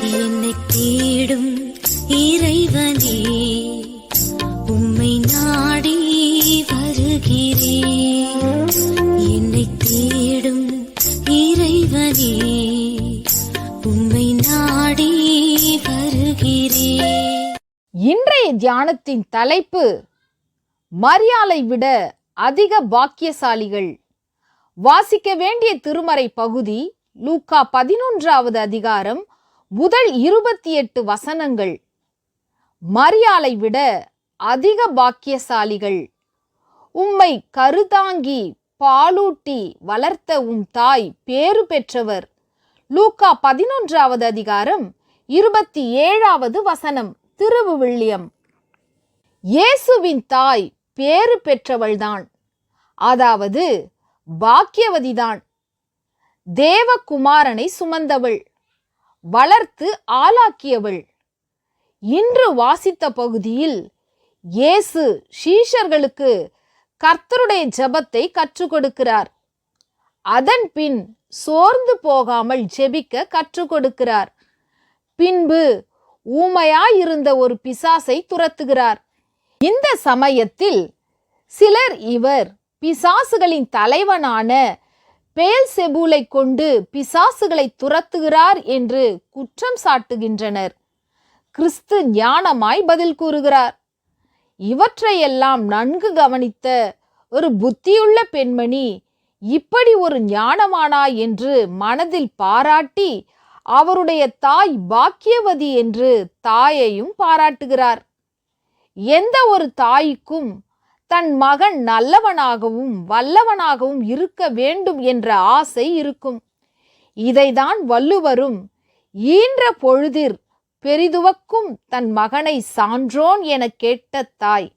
என்னை தேடும் இறைவனே உம்மை நாடி வருகிறேன். என்னை தேடும் இறைவனே உம்மை நாடி வருகிறேன். இன்றைய தியானத்தின் தலைப்பு மரியாளை விட அதிக பாக்கியசாலிகள். வாசிக்க வேண்டிய திருமறை பகுதி லூக்கா பதினொன்றாவது அதிகாரம் முதல் இருபத்தி எட்டு வசனங்கள். மரியாலை விட அதிக பாக்கியசாலிகள். உம்மை கருதாங்கி பாலூட்டி வளர்த்த உம் தாய் பேறு பெற்றவர். லூக்கா பதினொன்றாவது அதிகாரம் இருபத்தி ஏழாவது வசனம். திருவுவில்லியம். இயேசுவின் தாய் பேறு பெற்றவள்தான். அதாவது பாக்கியவதிதான். தேவகுமாரனை சுமந்தவள். வளர்த்து ஆளாக்கியவள். இன்று வாசித்த பகுதியில் இயேசு ஷீஷர்களுக்கு கர்த்தருடைய ஜெபத்தை கற்றுக் கொடுக்கிறார். அதன் பின் சோர்ந்து போகாமல் ஜெபிக்க கற்றுக் கொடுக்கிறார். பின்பு ஊமையாயிருந்த ஒரு பிசாசை துரத்துகிறார். இந்த சமயத்தில் சிலர் இவர் பிசாசுகளின் தலைவனான பேல் செபூலை கொண்டு பிசாசுகளை துரத்துகிறார் என்று குற்றம் சாட்டுகின்றனர். கிறிஸ்து ஞானமாய் பதில் கூறுகிறார். இவற்றையெல்லாம் நன்கு கவனித்த ஒரு புத்தியுள்ள பெண்மணி இப்படி ஒரு ஞானமானா என்று மனதில் பாராட்டி அவருடைய தாய் பாக்கியவதி என்று தாயையும் பாராட்டுகிறார். எந்த ஒரு தாய்க்கும் தன் மகன் நல்லவனாகவும் வல்லவனாகவும் இருக்க வேண்டும் என்ற ஆசை இருக்கும். இதைதான் வள்ளுவரும் ஈன்ற பொழுதிர் பெரிதுவக்கும் தன் மகனை சான்றோன் என கேட்ட தாய்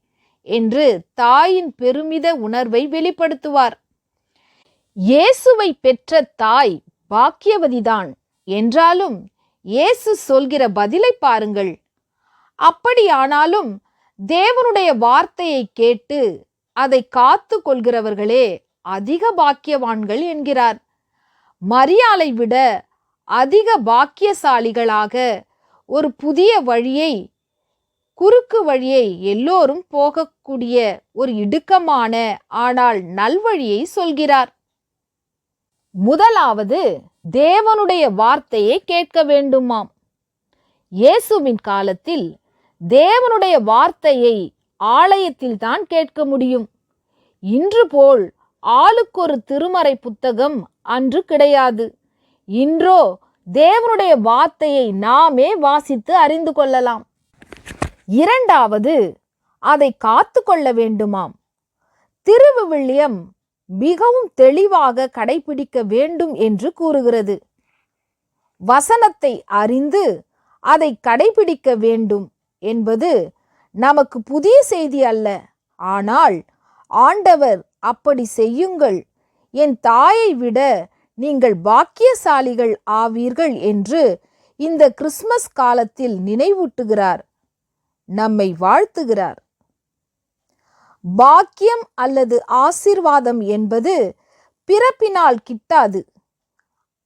என்று தாயின் பெருமித உணர்வை வெளிப்படுத்துவார். இயேசுவை பெற்ற தாய் பாக்கியவதிதான். என்றாலும் இயேசு சொல்கிற பதிலை பாருங்கள். அப்படியானாலும் தேவனுடைய வார்த்தையை கேட்டு அதை காத்து கொள்கிறவர்களே அதிக பாக்கியவான்கள் என்கிறார். மரியாலை விட அதிக பாக்கியசாலிகளாக ஒரு புதிய வழியை குறுக்கு வழியை எல்லோரும் போகக்கூடிய ஒரு இடுக்கமான ஆனால் நல்வழியை சொல்கிறார். முதலாவது தேவனுடைய வார்த்தையை கேட்க வேண்டுமாம். இயேசுவின் காலத்தில் தேவனுடைய வார்த்தையை ஆலயத்தில் தான் கேட்க முடியும். இன்று போல் ஆளுக்கொரு திருமறை புத்தகம் அன்று கிடையாது. இன்றோ தேவனுடைய வார்த்தையை நாமே வாசித்து அறிந்து கொள்ளலாம். இரண்டாவது அதை காத்து கொள்ள வேண்டுமாம். திருவிவிலியம் மிகவும் தெளிவாக கடைபிடிக்க வேண்டும் என்று கூறுகிறது. வசனத்தை அறிந்து அதை கடைபிடிக்க வேண்டும். என்பது நமக்கு புதிய செய்தி அல்ல. ஆனால் ஆண்டவர் அப்படி செய்யுங்கள். என் தாயை விட நீங்கள் பாக்கியசாலிகள் ஆவீர்கள் என்று இந்த கிறிஸ்மஸ் காலத்தில் நினைவூட்டுகிறார். நம்மை வாழ்த்துகிறார். பாக்கியம் அல்லது ஆசீர்வாதம் என்பது பிறப்பினால் கிட்டாது.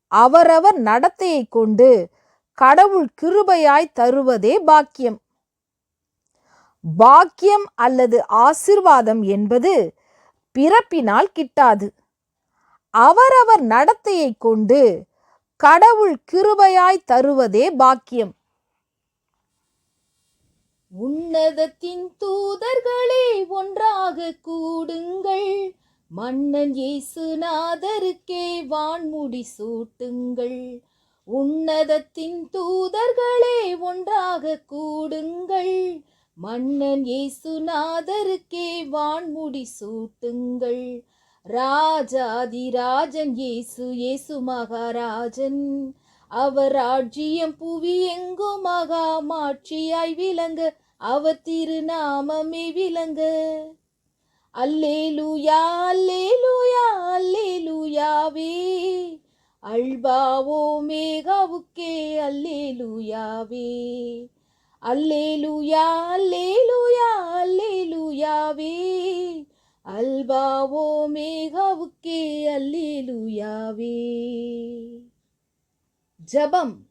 அவரவர் நடத்தையை கொண்டு கடவுள் கிருபையாய் தருவதே பாக்கியம். பாக்கியம் அல்லது ஆசிர்வாதம் என்பது பிறப்பினால் கிட்டாது. அவரவர் நடத்தையை கொண்டு கடவுள் கிருபையாய் தருவதே பாக்கியம். உன்னதத்தின் தூதர்களே ஒன்றாக கூடுங்கள். மன்னன் இயேசுநாதருக்கே வான்முடி சூட்டுங்கள். உன்னதத்தின் தூதர்களே ஒன்றாக கூடுங்கள். மன்னன் இயேசுநாதருக்கே வான்முடி சூட்டுங்கள். ராஜாதிராஜன் இயேசு இயேசு மகாராஜன். அவர் ராஜ்யம் புவி எங்கும் மகா மாட்சியாய் விளங்க அவர் திருநாமமே விளங்க. அல்லேலூயா அல்லேலூயா அல்லேலூயாவே. அல்பாவோ மேகாவுக்கே அல்லேலூயாவே. அல்லேலூயா அல்லேலூயா அல்லேலூயாவே. அல்பாவோ மேகாவுக்கே அல்லேலூயாவே. ஜபம்.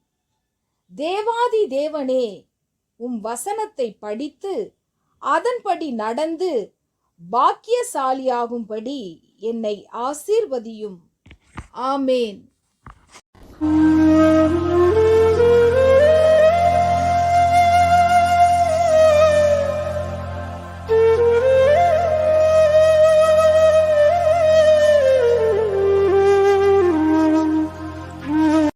தேவாதி தேவனே உம் வசனத்தை படித்து அதன்படி நடந்து பாக்கியசாலியாகும்படி என்னை ஆசீர்வதியும். ஆமேன்.